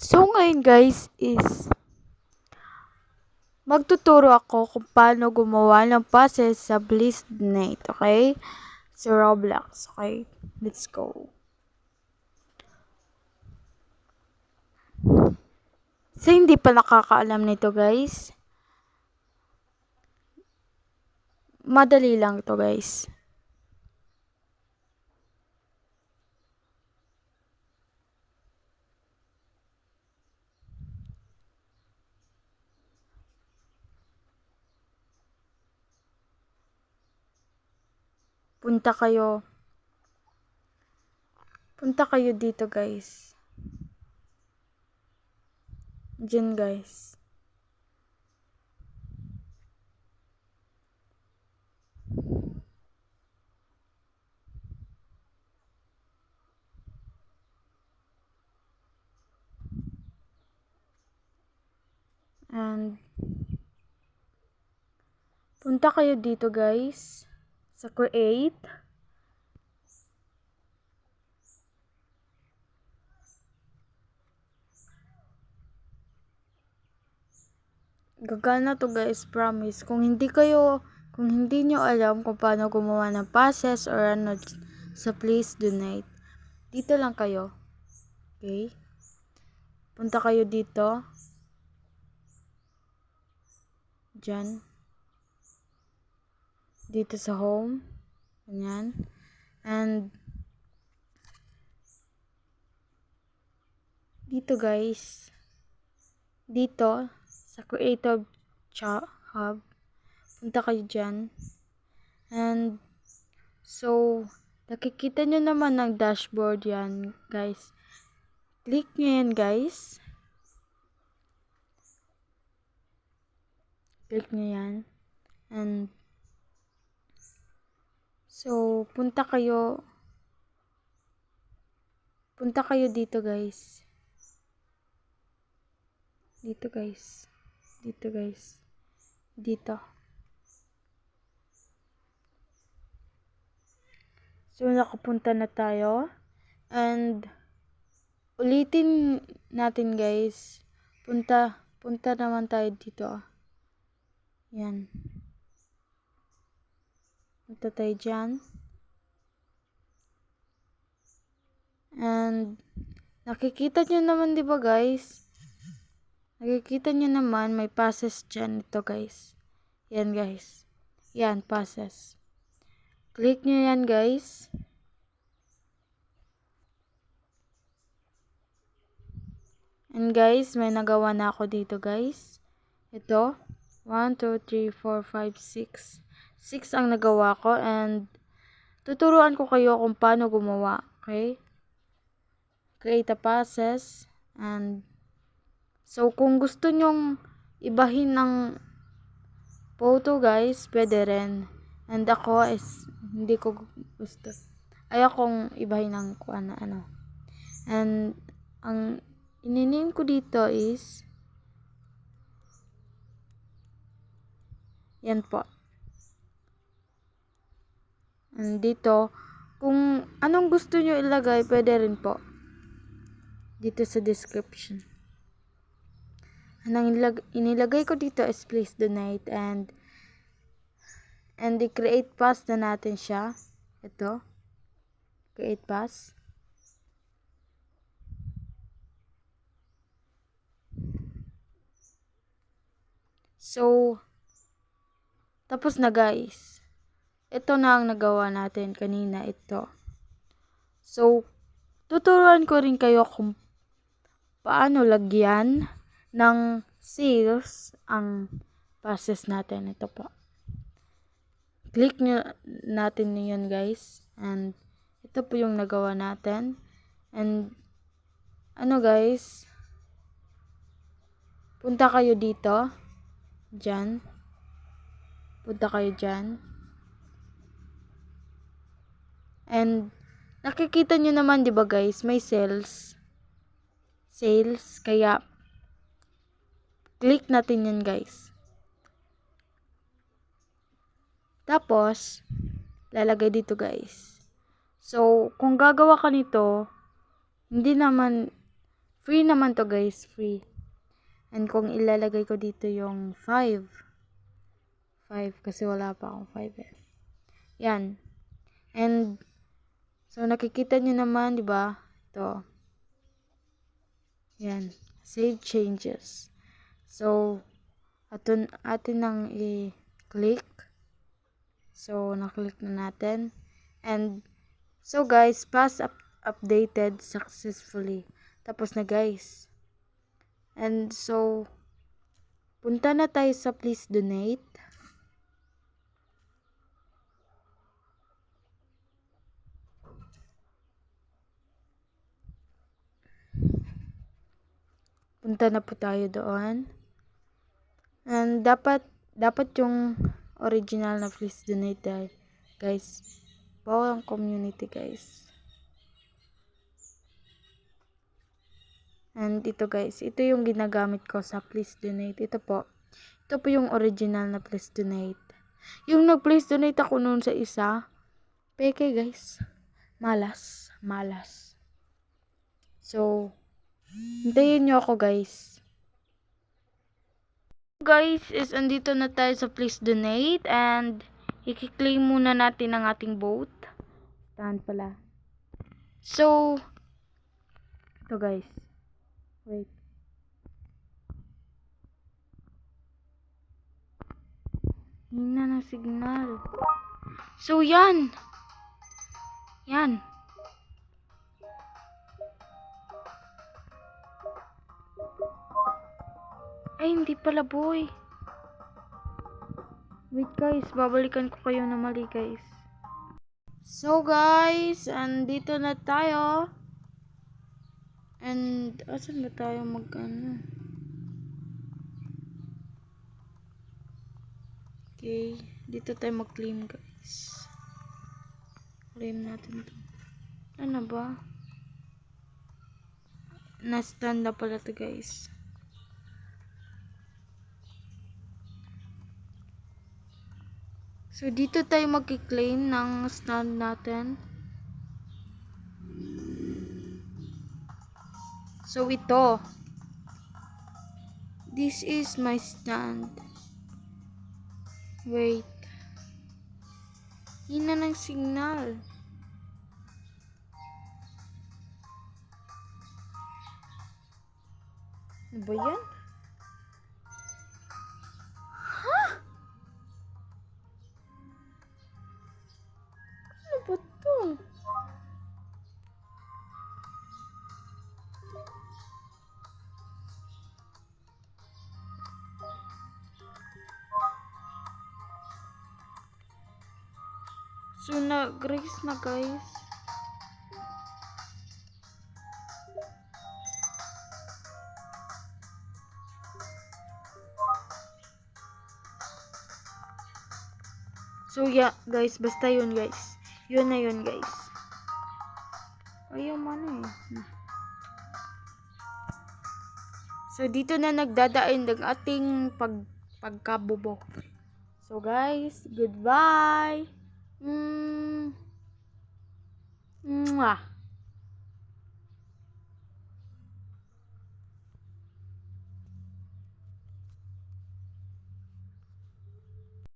So ngayon guys is magtuturo ako kung paano gumawa ng puzzle sa Blissnate, okay? Sa Roblox, okay? Let's go. Sa hindi pa nakakaalam nito guys, madali lang to guys. Punta kayo. Punta kayo dito guys. Dyan guys. And punta kayo dito guys sa create. Gagana to guys promise. Kung hindi kayo kung hindi nyo alam kung paano gumawa ng passes or ano sa please donate. Dito lang kayo. Okay? Punta kayo dito. Dyan dito sa home. Ganyan. And dito guys. Dito sa creative hub. Punta kayo dyan. And so nakikita nyo naman ng dashboard yan guys. Click nyo yan guys. Click nyo yan. And So, punta kayo punta kayo dito, guys. Dito, guys. Dito, guys. Dito. So, nakapunta na tayo. And, ulitin natin, guys. Punta, punta naman tayo dito. Yan. Punta tayo dyan. And, nakikita nyo naman, di ba guys? Nakikita nyo naman, may passes dyan. Ito guys. Yan guys. Yan, passes. Click nyo yan guys. And guys, may nagawa na ako dito guys. Ito. 1, 2, 3, 4, 5, 6. 6 ang nagawa ko and tuturuan ko kayo kung paano gumawa. Okay? Create a process and so kung gusto nyong ibahin ng photo guys, pwede rin. And ako is hindi ko gusto. Ayaw kong ibahin ng kuan ano. And ang ininame ko dito is yan po. And dito, kung anong gusto nyo ilagay, pwede rin po. Dito sa description. Anong ilag inilagay ko dito is please donate and and i-create pass na natin siya. Ito. Create pass. So, tapos na guys. Ito na ang nagawa natin kanina ito. So, tuturuan ko rin kayo kung paano lagyan ng seals ang process natin. Ito po. Click nyo natin yun guys. And, ito po yung nagawa natin. And, ano guys, punta kayo dito. Diyan. Punta kayo dyan. And, nakikita nyo naman, di ba guys, may sales. Sales, kaya, click natin yan guys. Tapos, lalagay dito guys. So, kung gagawa ka nito, hindi naman, Free naman to guys, free. And kung ilalagay ko dito yung 5. 5 kasi wala pa akong 5 eh. Yan. And so nakikita nyo naman, 'di ba? Ito. Yan. Save changes. So atin atin nang i-click. So na-click na natin. And so guys, pass up updated successfully. Tapos na guys. And so, punta na tayo sa please donate. Punta na po tayo doon. And dapat, dapat yung original na please donate guys, bawal ang community guys. And ito guys, ito yung ginagamit ko sa please donate. Ito po. Ito po yung original na please donate. Yung nag-please donate ako noon sa isa, peke guys. Malas. Malas. So, hintayin nyo ako guys. Guys, is andito na tayo sa please donate and i-claim muna natin ang ating boat. Stand pala. So, ito guys. Wait. Hina ng signal. So, yan. Yan. Ay, hindi pala boy. Wait guys, babalikan ko kayo na mali guys. So guys, andito na tayo. And, asan ba tayo mag ano? Okay, dito tayo mag-claim guys. Claim natin to. Ano ba? Na-stand na pala to guys. So, dito tayo mag-claim ng stand natin. So, ito. This is my stand. Wait. Hina ng signal. Ano ba yan? So, nag-race na guys. So, yeah, guys. Basta yun, guys. Yun na yun, guys. Ayaw man eh. So, dito na nagdadain ng ating pag pagkabubo. So, guys, goodbye. 嗯。嗯啊。